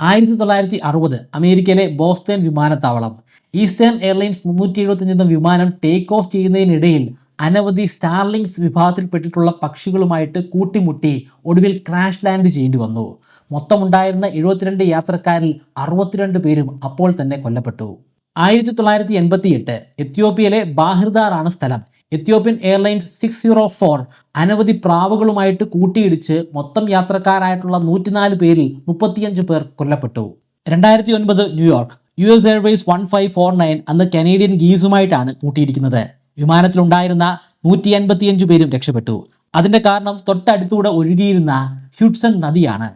ആയിരത്തി തൊള്ളായിരത്തി അറുപത് അമേരിക്കയിലെ ബോസ്റ്റൺ വിമാനത്താവളം. ഈസ്റ്റേൺ എയർലൈൻസ് മുന്നൂറ്റി എഴുപത്തഞ്ച് എന്ന വിമാനം ടേക്ക് ഓഫ് ചെയ്യുന്നതിനിടയിൽ അനവധി സ്റ്റാർലിങ്സ് വിഭാഗത്തിൽപ്പെട്ടിട്ടുള്ള പക്ഷികളുമായിട്ട് കൂട്ടിമുട്ടി ഒടുവിൽ ക്രാഷ് ലാൻഡ് ചെയ്യേണ്ടി വന്നു. മൊത്തമുണ്ടായിരുന്ന എഴുപത്തിരണ്ട് യാത്രക്കാരിൽ അറുപത്തിരണ്ട് പേരും അപ്പോൾ തന്നെ കൊല്ലപ്പെട്ടു. ആയിരത്തി തൊള്ളായിരത്തി എൺപത്തി എട്ട് എത്യോപ്യയിലെ ബാഹിർദാറാണ് സ്ഥലം. Ethiopian airlines six zero four അനവധി പ്രാവുകളുമായിട്ട് കൂട്ടിയിടിച്ച് മൊത്തം യാത്രക്കാരായിട്ടുള്ള നൂറ്റിനാല് പേരിൽ മുപ്പത്തിയഞ്ച് പേർ കൊല്ലപ്പെട്ടു. രണ്ടായിരത്തി ഒൻപത് New York U S Airways one five four nine അന്ന് കനേഡിയൻ ഗീസുമായിട്ടാണ് കൂട്ടിയിടിക്കുന്നത്. വിമാനത്തിലുണ്ടായിരുന്ന നൂറ്റി അൻപത്തിയഞ്ച് പേരും രക്ഷപ്പെട്ടു. അതിന്റെ കാരണം തൊട്ടടുത്തൂടെ ഒഴുകിയിരുന്ന ഹ്യൂട്ട്സൺ നദിയാണ്.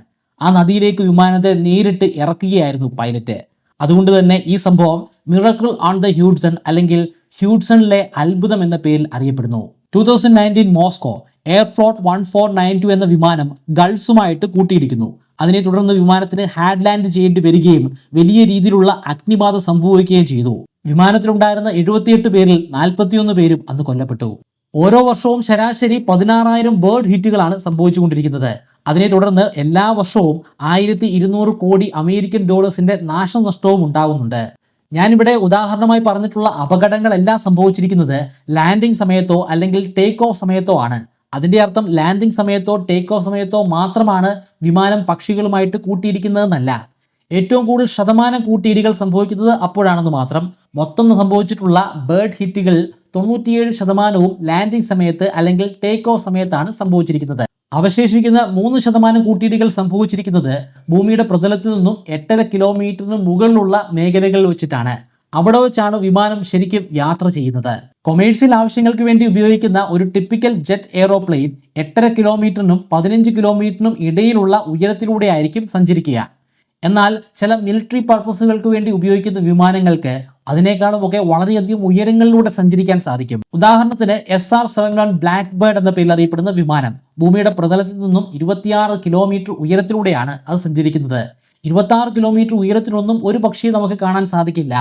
ആ നദിയിലേക്ക് വിമാനത്തെ നേരിട്ട് ഇറക്കുകയായിരുന്നു പൈലറ്റ്. അതുകൊണ്ട് തന്നെ ഈ സംഭവം മിറക്കിൾ ഓൺ ദ ഹ്യൂഡ്സൺ അല്ലെങ്കിൽ ഹ്യൂഡ്സണിലെ അത്ഭുതം എന്ന പേരിൽ അറിയപ്പെടുന്നു. Two thousand nineteen Moscow Aeroflot one four nine two എന്ന വിമാനം ഗൾസുമായിട്ട് കൂട്ടിയിടിക്കുന്നു. അതിനെ തുടർന്ന് വിമാനത്തിന് ഹാഡ് ലാൻഡ് ചെയ്യേണ്ടി വരികയും വലിയ രീതിയിലുള്ള അഗ്നിബാധ സംഭവിക്കുകയും ചെയ്തു. വിമാനത്തിലുണ്ടായിരുന്ന എഴുപത്തിയെട്ട് പേരിൽ നാൽപ്പത്തിയൊന്ന് പേരും അന്ന് കൊല്ലപ്പെട്ടു. ഓരോ വർഷവും ശരാശരി പതിനാറായിരം ബേർഡ് ഹിറ്റുകളാണ് സംഭവിച്ചുകൊണ്ടിരിക്കുന്നത്. അതിനെ തുടർന്ന് എല്ലാ വർഷവും ആയിരത്തി കോടി അമേരിക്കൻ ഡോളേഴ്സിന്റെ നാശനഷ്ടവും ഉണ്ടാകുന്നുണ്ട് ഞാനിവിടെ ഉദാഹരണമായി പറഞ്ഞിട്ടുള്ള അപകടങ്ങളെല്ലാം സംഭവിച്ചിരിക്കുന്നത് ലാൻഡിംഗ് സമയത്തോ അല്ലെങ്കിൽ ടേക്ക് ഓഫ് സമയത്തോ ആണ്. അതിന്റെ അർത്ഥം ലാൻഡിംഗ് സമയത്തോ ടേക്ക് ഓഫ് സമയത്തോ മാത്രമാണ് വിമാനം പക്ഷികളുമായിട്ട് കൂട്ടിയിടിക്കുന്നതെന്നല്ല ഏറ്റവും കൂടുതൽ ശതമാനം കൂട്ടിയിടികൾ സംഭവിക്കുന്നത് അപ്പോഴാണെന്ന് മാത്രം മൊത്തം സംഭവിച്ചിട്ടുള്ള ബേർഡ് ഹിറ്റുകൾ തൊണ്ണൂറ്റിയേഴ് ശതമാനവും ലാൻഡിംഗ് സമയത്ത് അല്ലെങ്കിൽ ടേക്ക് ഓഫ് സമയത്താണ് സംഭവിച്ചിരിക്കുന്നത്. അവശേഷിക്കുന്ന മൂന്ന് ശതമാനം കൂട്ടിയിടികൾ സംഭവിച്ചിരിക്കുന്നത് ഭൂമിയുടെ പ്രതലത്തിൽ നിന്നും എട്ടര കിലോമീറ്ററിന് മുകളിലുള്ള മേഖലകളിൽ വെച്ചിട്ടാണ്. അവിടെ വെച്ചാണ് വിമാനം ശരിക്കും യാത്ര ചെയ്യുന്നത്. കൊമേഴ്സ്യൽ ആവശ്യങ്ങൾക്ക് വേണ്ടി ഉപയോഗിക്കുന്ന ഒരു ടിപ്പിക്കൽ ജെറ്റ് എയ്റോപ്ലെയിൻ എട്ടര കിലോമീറ്ററിനും പതിനഞ്ച് കിലോമീറ്ററിനും ഇടയിലുള്ള ഉയരത്തിലൂടെ ആയിരിക്കും സഞ്ചരിക്കുക. എന്നാൽ ചില മിലിറ്ററി പർപ്പസുകൾക്ക് വേണ്ടി ഉപയോഗിക്കുന്ന വിമാനങ്ങൾക്ക് അതിനേക്കാളും ഒക്കെ വളരെയധികം ഉയരങ്ങളിലൂടെ സഞ്ചരിക്കാൻ സാധിക്കും. ഉദാഹരണത്തിന് S R seven one blackbird എന്ന പേരിൽ അറിയപ്പെടുന്ന വിമാനം ഭൂമിയുടെ പ്രതലത്തിൽ നിന്നും ഇരുപത്തിയാറ് കിലോമീറ്റർ ഉയരത്തിലൂടെയാണ് അത് സഞ്ചരിക്കുന്നത്. ഇരുപത്തി കിലോമീറ്റർ ഉയരത്തിലൊന്നും ഒരു പക്ഷിയെ നമുക്ക് കാണാൻ സാധിക്കില്ല.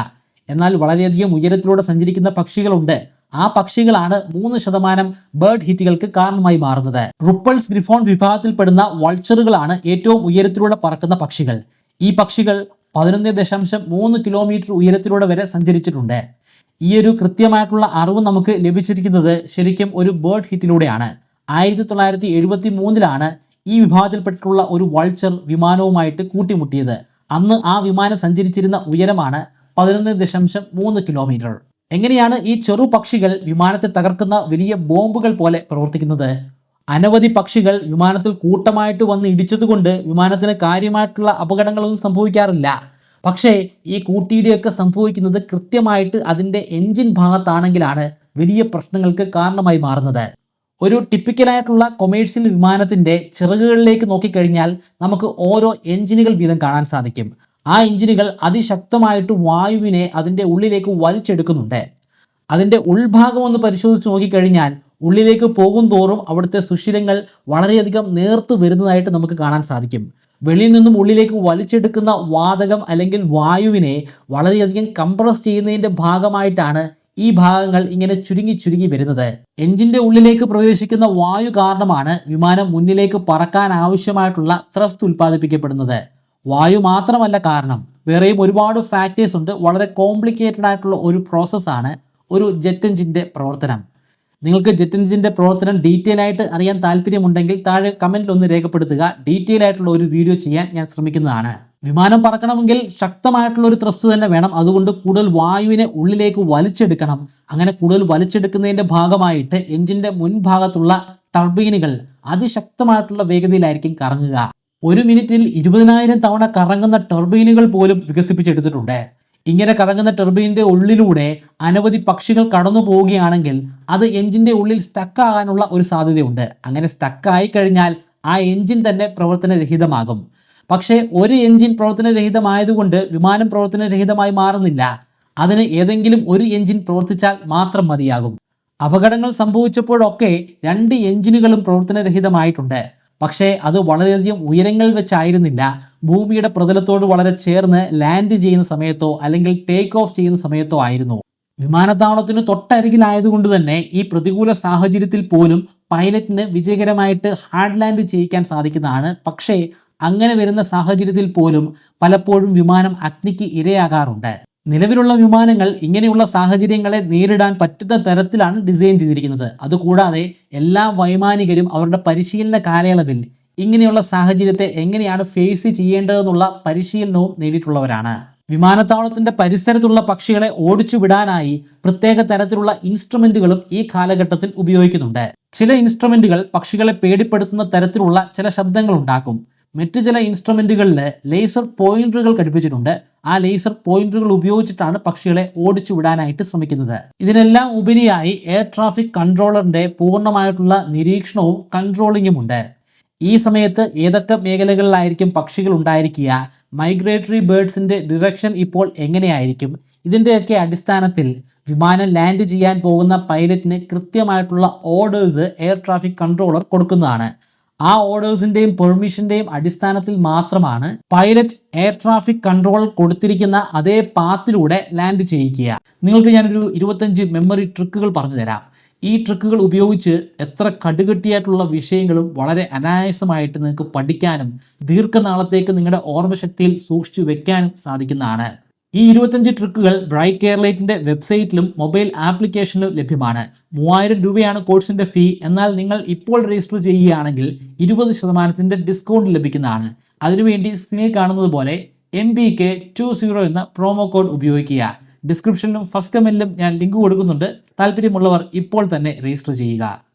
എന്നാൽ വളരെയധികം ഉയരത്തിലൂടെ സഞ്ചരിക്കുന്ന പക്ഷികളുണ്ട്. ആ പക്ഷികളാണ് മൂന്ന് ശതമാനം ബേർഡ് ഹിറ്റുകൾക്ക് കാരണമായി മാറുന്നത്. റുപ്പൾസ് ഗ്രിഫോൺ വിഭാഗത്തിൽപ്പെടുന്ന വൾച്ചറുകളാണ് ഏറ്റവും ഉയരത്തിലൂടെ പറക്കുന്ന പക്ഷികൾ. ഈ പക്ഷികൾ പതിനൊന്ന് ദശാംശം മൂന്ന് കിലോമീറ്റർ ഉയരത്തിലൂടെ വരെ സഞ്ചരിച്ചിട്ടുണ്ട്. ഈ ഒരു കൃത്യമായിട്ടുള്ള അറിവ് നമുക്ക് ലഭിച്ചിരിക്കുന്നത് ശരിക്കും ഒരു ബേർഡ് ഹിറ്റിലൂടെയാണ് ആയിരത്തി തൊള്ളായിരത്തി എഴുപത്തി മൂന്നിലാണ് ഈ വിഭാഗത്തിൽപ്പെട്ടിട്ടുള്ള ഒരു വൾച്ചർ വിമാനവുമായിട്ട് കൂട്ടിമുട്ടിയത്. അന്ന് ആ വിമാനം സഞ്ചരിച്ചിരുന്ന ഉയരമാണ് പതിനൊന്ന് ദശാംശം മൂന്ന് കിലോമീറ്റർ എങ്ങനെയാണ് ഈ ചെറു പക്ഷികൾ വിമാനത്തെ തകർക്കുന്ന വലിയ ബോംബുകൾ പോലെ പ്രവർത്തിക്കുന്നത്? അനവധി പക്ഷികൾ വിമാനത്തിൽ കൂട്ടമായിട്ട് വന്ന് ഇടിച്ചതുകൊണ്ട് വിമാനത്തിന് കാര്യമായിട്ടുള്ള അപകടങ്ങളൊന്നും സംഭവിക്കാറില്ല. പക്ഷേ ഈ കൂട്ടിയിടിയൊക്കെ സംഭവിക്കുന്നത് കൃത്യമായിട്ട് അതിന്റെ എൻജിൻ ഭാഗത്താണെങ്കിലാണ് വലിയ പ്രശ്നങ്ങൾക്ക് കാരണമായി മാറുന്നത്. ഒരു ടിപ്പിക്കലായിട്ടുള്ള കൊമേഴ്ഷ്യൽ വിമാനത്തിന്റെ ചിറകുകളിലേക്ക് നോക്കിക്കഴിഞ്ഞാൽ നമുക്ക് ഓരോ എഞ്ചിനുകൾ വീതം കാണാൻ സാധിക്കും. ആ എഞ്ചിനുകൾ അതിശക്തമായിട്ട് വായുവിനെ അതിന്റെ ഉള്ളിലേക്ക് വലിച്ചെടുക്കുന്നുണ്ട്. അതിന്റെ ഉൾഭാഗം ഒന്ന് പരിശോധിച്ച് നോക്കിക്കഴിഞ്ഞാൽ ഉള്ളിലേക്ക് പോകും തോറും അവിടുത്തെ സുഷിരങ്ങൾ വളരെയധികം നേർത്തു വരുന്നതായിട്ട് നമുക്ക് കാണാൻ സാധിക്കും. വെളിയിൽ നിന്നും ഉള്ളിലേക്ക് വലിച്ചെടുക്കുന്ന വാതകം അല്ലെങ്കിൽ വായുവിനെ വളരെയധികം കംപ്രസ് ചെയ്യുന്നതിന്റെ ഭാഗമായിട്ടാണ് ഈ ഭാഗങ്ങൾ ഇങ്ങനെ ചുരുങ്ങി ചുരുങ്ങി വരുന്നത്. എഞ്ചിന്റെ ഉള്ളിലേക്ക് പ്രവേശിക്കുന്ന വായു കാരണമാണ് വിമാനം മുന്നിലേക്ക് പറക്കാൻ ആവശ്യമായിട്ടുള്ള ത്രസ്റ്റ് ഉൽപ്പാദിപ്പിക്കപ്പെടുന്നത്. വായു മാത്രമല്ല കാരണം വേറെയും ഒരുപാട് ഫാക്ടേഴ്സ് ഉണ്ട്. വളരെ കോംപ്ലിക്കേറ്റഡ് ആയിട്ടുള്ള ഒരു പ്രോസസ്സാണ് ഒരു ജെറ്റ് എഞ്ചിന്റെ പ്രവർത്തനം. നിങ്ങൾക്ക് ജെറ്റ് എഞ്ചിന്റെ പ്രവർത്തനം ഡീറ്റെയിൽ ആയിട്ട് അറിയാൻ താല്പര്യമുണ്ടെങ്കിൽ താഴെ കമന്റിൽ ഒന്ന് രേഖപ്പെടുത്തുക. ഡീറ്റെയിൽ ആയിട്ടുള്ള ഒരു വീഡിയോ ചെയ്യാൻ ഞാൻ ശ്രമിക്കുന്നതാണ്. വിമാനം പറക്കണമെങ്കിൽ ശക്തമായിട്ടുള്ള ഒരു ത്രസ്റ്റ് തന്നെ വേണം. അതുകൊണ്ട് കൂടുതൽ വായുവിനെ ഉള്ളിലേക്ക് വലിച്ചെടുക്കണം. അങ്ങനെ കൂടുതൽ വലിച്ചെടുക്കുന്നതിന്റെ ഭാഗമായിട്ട് എഞ്ചിന്റെ മുൻഭാഗത്തുള്ള ടർബീനുകൾ അതിശക്തമായിട്ടുള്ള വേഗതയിലായിരിക്കും കറങ്ങുക. ഒരു മിനിറ്റിൽ ഇരുപതിനായിരം തവണ കറങ്ങുന്ന ടർബീനുകൾ പോലും വികസിപ്പിച്ചെടുത്തിട്ടുണ്ട്. ഇങ്ങനെ കറങ്ങുന്ന ടർബൈനിന്റെ ഉള്ളിലൂടെ അനവധി പക്ഷികൾ കടന്നു പോവുകയാണെങ്കിൽ അത് എഞ്ചിന്റെ ഉള്ളിൽ സ്റ്റക്കാകാനുള്ള ഒരു സാധ്യതയുണ്ട്. അങ്ങനെ സ്റ്റക്കായി കഴിഞ്ഞാൽ ആ എഞ്ചിൻ തന്നെ പ്രവർത്തനരഹിതമാകും. പക്ഷേ ഒരു എഞ്ചിൻ പ്രവർത്തനരഹിതമായതുകൊണ്ട് വിമാനം പ്രവർത്തനരഹിതമായി മാറുന്നില്ല. അതിന് ഏതെങ്കിലും ഒരു എഞ്ചിൻ പ്രവർത്തിച്ചാൽ മാത്രം മതിയാകും. അപകടങ്ങൾ സംഭവിച്ചപ്പോഴൊക്കെ രണ്ട് എഞ്ചിനുകളും പ്രവർത്തനരഹിതമായിട്ടുണ്ട്. പക്ഷേ അത് വളരെയധികം ഉയരങ്ങളിൽ വെച്ചായിരുന്നില്ല. ഭൂമിയുടെ പ്രതലത്തോട് വളരെ ചേർന്ന് ലാൻഡ് ചെയ്യുന്ന സമയത്തോ അല്ലെങ്കിൽ ടേക്ക് ഓഫ് ചെയ്യുന്ന സമയത്തോ ആയിരുന്നു. വിമാനത്താവളത്തിന് തൊട്ടരികിലായതുകൊണ്ട് തന്നെ ഈ പ്രതികൂല സാഹചര്യത്തിൽ പോലും പൈലറ്റിന് വിജയകരമായിട്ട് ഹാർഡ് ലാൻഡ് ചെയ്യിക്കാൻ സാധിക്കുന്നതാണ്. പക്ഷേ അങ്ങനെ വരുന്ന സാഹചര്യത്തിൽ പോലും പലപ്പോഴും വിമാനം അഗ്നിക്ക് ഇരയാകാറുണ്ട്. നിലവിലുള്ള വിമാനങ്ങൾ ഇങ്ങനെയുള്ള സാഹചര്യങ്ങളെ നേരിടാൻ പറ്റുന്ന തരത്തിലാണ് ഡിസൈൻ ചെയ്തിരിക്കുന്നത്. അതുകൂടാതെ എല്ലാ വൈമാനികരും അവരുടെ പരിശീലന കാലയളവിൽ ഇങ്ങനെയുള്ള സാഹചര്യത്തെ എങ്ങനെയാണ് ഫേസ് ചെയ്യേണ്ടതെന്നുള്ള പരിശീലനവും നേടിയിട്ടുള്ളവരാണ്. വിമാനത്താവളത്തിന്റെ പരിസരത്തുള്ള പക്ഷികളെ ഓടിച്ചു വിടാനായി പ്രത്യേക തരത്തിലുള്ള ഇൻസ്ട്രുമെന്റുകളും ഈ കാലഘട്ടത്തിൽ ഉപയോഗിക്കുന്നുണ്ട്. ചില ഇൻസ്ട്രുമെന്റുകൾ പക്ഷികളെ പേടിപ്പെടുത്തുന്ന തരത്തിലുള്ള ചില ശബ്ദങ്ങൾ ഉണ്ടാക്കും. മറ്റു ചില ഇൻസ്ട്രുമെന്റുകളിൽ ലേസർ പോയിന്ററുകൾ ഘടിപ്പിച്ചിട്ടുണ്ട്. ആ ലേസർ പോയിന്ററുകൾ ഉപയോഗിച്ചിട്ടാണ് പക്ഷികളെ ഓടിച്ചു വിടാനായിട്ട് ശ്രമിക്കുന്നത്. ഇതിനെല്ലാം ഉപരിയായി എയർ ട്രാഫിക് കൺട്രോളറിന്റെ പൂർണമായിട്ടുള്ള നിരീക്ഷണവും കൺട്രോളിങ്ങും ഉണ്ട്. ഈ സമയത്ത് ഏതൊക്കെ മേഖലകളിലായിരിക്കും പക്ഷികൾ ഉണ്ടായിരിക്കുക? മൈഗ്രേറ്ററി ബേർഡ്സിന്റെ ഡിറക്ഷൻ ഇപ്പോൾ എങ്ങനെയായിരിക്കും? ഇതിന്റെയൊക്കെ അടിസ്ഥാനത്തിൽ വിമാനം ലാൻഡ് ചെയ്യാൻ പോകുന്ന പൈലറ്റിന് കൃത്യമായിട്ടുള്ള ഓർഡേഴ്സ് എയർ ട്രാഫിക് കൺട്രോളർ കൊടുക്കുന്നതാണ്. ആ ഓർഡേഴ്സിന്റെയും പെർമിഷന്റെയും അടിസ്ഥാനത്തിൽ മാത്രമാണ് പൈലറ്റ് എയർ ട്രാഫിക് കൺട്രോൾ കൊടുത്തിരിക്കുന്ന അതേ പാത്തിലൂടെ ലാൻഡ് ചെയ്യിക്കുക. നിങ്ങൾക്ക് ഞാനൊരു ഇരുപത്തഞ്ച് മെമ്മറി ട്രിക്കുകൾ പറഞ്ഞു തരാം ഈ ട്രിക്കുകൾ ഉപയോഗിച്ച് എത്ര കടുകട്ടിയായിട്ടുള്ള വിഷയങ്ങളും വളരെ അനായാസമായിട്ട് നിങ്ങൾക്ക് പഠിക്കാനും ദീർഘനാളത്തേക്ക് നിങ്ങളുടെ ഓർമ്മശക്തിയിൽ സൂക്ഷിച്ചു വെക്കാനും സാധിക്കുന്നതാണ്. ഈ ഇരുപത്തഞ്ച് ട്രിക്കുകൾ ബ്രൈറ്റ് കെയർലൈറ്റിന്റെ വെബ്സൈറ്റിലും മൊബൈൽ ആപ്ലിക്കേഷനിലും ലഭ്യമാണ്. മൂവായിരം രൂപയാണ് കോഴ്സിന്റെ ഫീ. എന്നാൽ നിങ്ങൾ ഇപ്പോൾ രജിസ്റ്റർ ചെയ്യുകയാണെങ്കിൽ ഇരുപത് ശതമാനത്തിന്റെ ഡിസ്കൗണ്ട് ലഭിക്കുന്നതാണ്. അതിനുവേണ്ടി സ്ക്രീനിൽ കാണുന്നത് പോലെ M B K two zero എന്ന പ്രോമോ കോഡ് ഉപയോഗിക്കുക. ഡിസ്ക്രിപ്ഷനിലും ഫസ്റ്റ് കമന്റിലും ഞാൻ ലിങ്ക് കൊടുക്കുന്നുണ്ട്. താല്പര്യമുള്ളവർ ഇപ്പോൾ തന്നെ രജിസ്റ്റർ ചെയ്യുക.